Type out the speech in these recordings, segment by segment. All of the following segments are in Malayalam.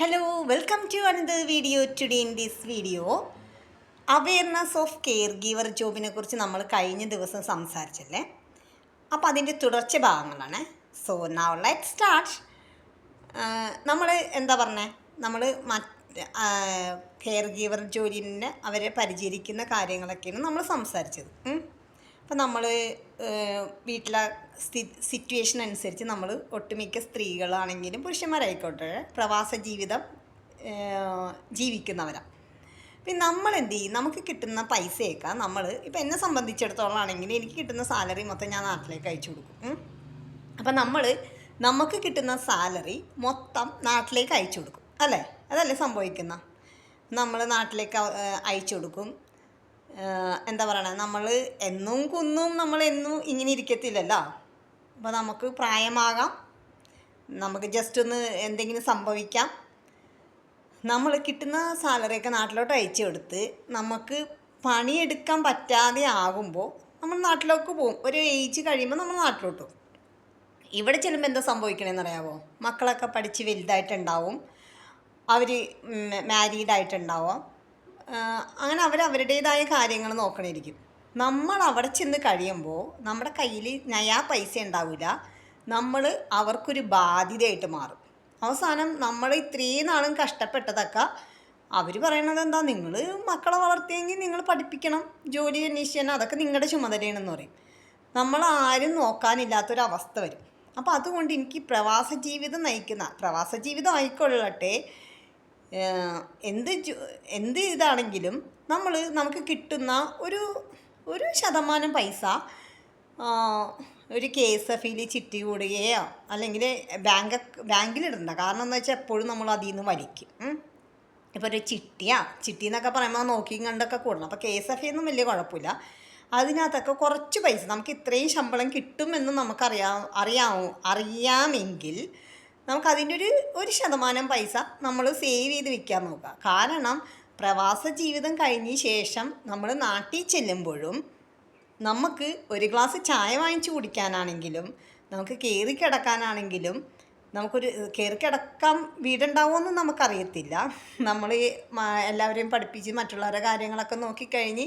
Hello, welcome to another video today in this video awareness of caregiver ജോബിനെ കുറിച്ച് നമ്മൾ കഴിഞ്ഞ ദിവസം സംസാരിച്ചല്ലേ? അപ്പോൾ അതിന്റെ തുടർച്ച ഭാഗങ്ങളാണ്. സോ നൗ ലെറ്റ് സ്റ്റാർട്ട് നമ്മൾ എന്താ പറഞ്ഞത് നമ്മൾ മറ്റ് കെയർ ഗീവർ ജോലിനെ അവരെ പരിചരിക്കുന്ന കാര്യങ്ങളൊക്കെയാണ് നമ്മൾ സംസാരിച്ചത്. അപ്പം നമ്മൾ വീട്ടിലെ സ്ഥി സിറ്റുവേഷൻ അനുസരിച്ച് നമ്മൾ ഒട്ടുമിക്ക സ്ത്രീകളാണെങ്കിലും പുരുഷന്മാരായിക്കോട്ടെ പ്രവാസ ജീവിതം ജീവിക്കുന്നവരാണ് പിന്നെ നമ്മൾ എന്ത് ചെയ്യും? നമുക്ക് കിട്ടുന്ന പൈസയൊക്കെ നമ്മൾ ഇപ്പം എന്നെ സംബന്ധിച്ചിടത്തോളം ആണെങ്കിൽ എനിക്ക് കിട്ടുന്ന സാലറി മൊത്തം ഞാൻ നാട്ടിലേക്ക് അയച്ചു കൊടുക്കും. അപ്പം നമ്മൾ നമുക്ക് കിട്ടുന്ന സാലറി മൊത്തം നാട്ടിലേക്ക് അയച്ചു കൊടുക്കും. അല്ലേ? അതല്ലേ സംഭവിക്കുന്ന? നമ്മൾ നാട്ടിലേക്ക് അയച്ചു കൊടുക്കും. എന്താ പറയണത് നമ്മൾ എന്നും കുന്നും നമ്മൾ എന്നും ഇങ്ങനെ ഇരിക്കത്തില്ലല്ലോ. അപ്പോൾ നമുക്ക് പ്രായമാകാം. നമുക്ക് ജസ്റ്റ് ഒന്ന് എന്തെങ്കിലും സംഭവിക്കാം. നമ്മൾ കിട്ടുന്ന സാലറിയൊക്കെ നാട്ടിലോട്ട് അയച്ചു കൊടുത്ത് നമുക്ക് പണിയെടുക്കാൻ പറ്റാതെ ആകുമ്പോൾ നമ്മൾ നാട്ടിലേക്ക് പോകും ഒരു ഏജ് കഴിയുമ്പോൾ നമ്മൾ നാട്ടിലോട്ട് പോകും ഇവിടെ ചെല്ലുമ്പോൾ എന്താ സംഭവിക്കണമെന്ന് അറിയാമോ മക്കളൊക്കെ പഠിച്ച് വലുതായിട്ടുണ്ടാവും. അവർ മാരീഡ് ആയിട്ടുണ്ടാവും. അങ്ങനെ അവർ അവരുടേതായ കാര്യങ്ങൾ നോക്കണിരിക്കും നമ്മൾ അവിടെ ചെന്ന് കഴിയുമ്പോൾ നമ്മുടെ കയ്യിൽ നയാ പൈസ ഉണ്ടാവില്ല നമ്മൾ അവർക്കൊരു ബാധ്യതയായിട്ട് മാറും. അവസാനം നമ്മൾ ഇത്രയും നാളും കഷ്ടപ്പെട്ടതൊക്കെ അവർ പറയണത് എന്താ? നിങ്ങൾ മക്കളെ വളർത്തിയെങ്കിൽ നിങ്ങൾ പഠിപ്പിക്കണം. ജോലി അന്വേഷിക്കണം അതൊക്കെ നിങ്ങളുടെ ചുമതലയാണെന്ന് പറയും. നമ്മൾ ആരും നോക്കാനില്ലാത്തൊരവസ്ഥ വരും. അപ്പോൾ അതുകൊണ്ട് എനിക്ക് പ്രവാസ ജീവിതം നയിക്കുന്ന പ്രവാസ ജീവിതം ആയിക്കൊള്ളട്ടെ. എന്ത് എന്ത് ഇതാണെങ്കിലും നമ്മൾ നമുക്ക് കിട്ടുന്ന ഒരു ഒരു ശതമാനം പൈസ ഒരു കെ എസ് എഫിൽ ചിട്ടി കൂടുകയോ അല്ലെങ്കിൽ ബാങ്ക് ബാങ്കിലിടണ്ട. കാരണം എന്താ വെച്ചാൽ എപ്പോഴും നമ്മൾ അതിൽ നിന്ന് വലിക്കും. ഇപ്പോൾ ഒരു ചിട്ടിയാ ചിട്ടി എന്നൊക്കെ പറയുമ്പോൾ നോക്കിയും കണ്ടൊക്കെ കൂടണം. അപ്പോൾ കെ എസ് എഫ് ഒന്നും വലിയ കുഴപ്പമില്ല. അതിനകത്തൊക്കെ കുറച്ച് പൈസ നമുക്ക് ഇത്രയും ശമ്പളം കിട്ടുമെന്ന് നമുക്കറിയാം അറിയാമോ അറിയാമെങ്കിൽ നമുക്കതിന്റെ ഒരു ഒരു ശതമാനം പൈസ നമ്മൾ സേവ് ചെയ്ത് വെക്കാൻ നോക്കുക. കാരണം പ്രവാസ ജീവിതം കഴിഞ്ഞ ശേഷം നമ്മൾ നാട്ടിൽ ചെല്ലുമ്പോഴും നമുക്ക് ഒരു ഗ്ലാസ് ചായ വാങ്ങിച്ചു കുടിക്കാനാണെങ്കിലും നമുക്ക് കയറി കിടക്കാനാണെങ്കിലും നമുക്കൊരു കയറി കിടക്കാൻ വീടുണ്ടാവുമെന്ന് നമുക്കറിയത്തില്ല. നമ്മൾ എല്ലാവരെയും പഠിപ്പിച്ച് മറ്റുള്ളവരുടെ കാര്യങ്ങളൊക്കെ നോക്കിക്കഴിഞ്ഞ്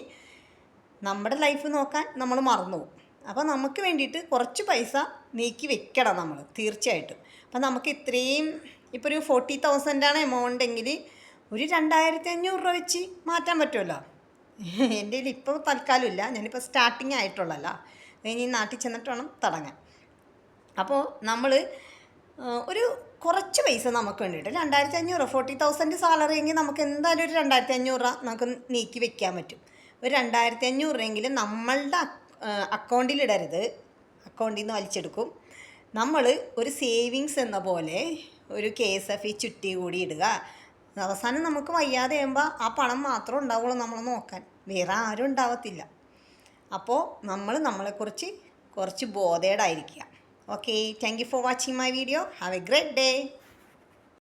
നമ്മുടെ ലൈഫ് നോക്കാൻ നമ്മൾ മറന്നു അപ്പോൾ നമുക്ക് വേണ്ടിയിട്ട് കുറച്ച് പൈസ നീക്കി വെക്കണം നമ്മൾ തീർച്ചയായിട്ടും. അപ്പം നമുക്ക് ഇത്രയും ഇപ്പോൾ ഒരു ഫോർട്ടി തൗസൻഡാണ് എമൗണ്ട് എങ്കിൽ ഒരു രണ്ടായിരത്തി അഞ്ഞൂറ് രൂപ വെച്ച് മാറ്റാൻ പറ്റുമല്ലോ. എന്റെ കയ്യിൽ ഇപ്പോൾ തൽക്കാലം ഇല്ല ഞാനിപ്പോൾ സ്റ്റാർട്ടിങ് ആയിട്ടുള്ളല്ലോ ഇനി നാട്ടിൽ ചെന്നിട്ട് വേണം തുടങ്ങാൻ. അപ്പോൾ നമ്മൾ ഒരു കുറച്ച് പൈസ നമുക്ക് വേണ്ടിയിട്ട് രണ്ടായിരത്തി അഞ്ഞൂറ് ഫോർട്ടി തൗസൻഡ് സാലറി എങ്കിൽ നമുക്ക് എന്തായാലും ഒരു രണ്ടായിരത്തി അഞ്ഞൂറ് രൂപ നമുക്ക് നീക്കി വെക്കാൻ പറ്റും. ഒരു രണ്ടായിരത്തി അഞ്ഞൂറ് രൂപയെങ്കിലും നമ്മളുടെ അക്കൗണ്ടിലിടരുത് അക്കൗണ്ടിൽ നിന്ന് വലിച്ചെടുക്കും. നമ്മൾ ഒരു സേവിങ്സ് എന്ന പോലെ ഒരു കെ എസ് എഫ് ഇ ചുറ്റി കൂടി ഇടുക. അവസാനം നമുക്ക് വയ്യാതെ ആകുമ്പോൾ ആ പണം മാത്രമേ ഉണ്ടാവുള്ളൂ നമ്മൾ നോക്കാൻ. വേറെ ആരും ഉണ്ടാവത്തില്ല. അപ്പോൾ നമ്മൾ നമ്മളെക്കുറിച്ച് കുറച്ച് ബോധേഡായിരിക്കുക okay thank you for watching my video have a great day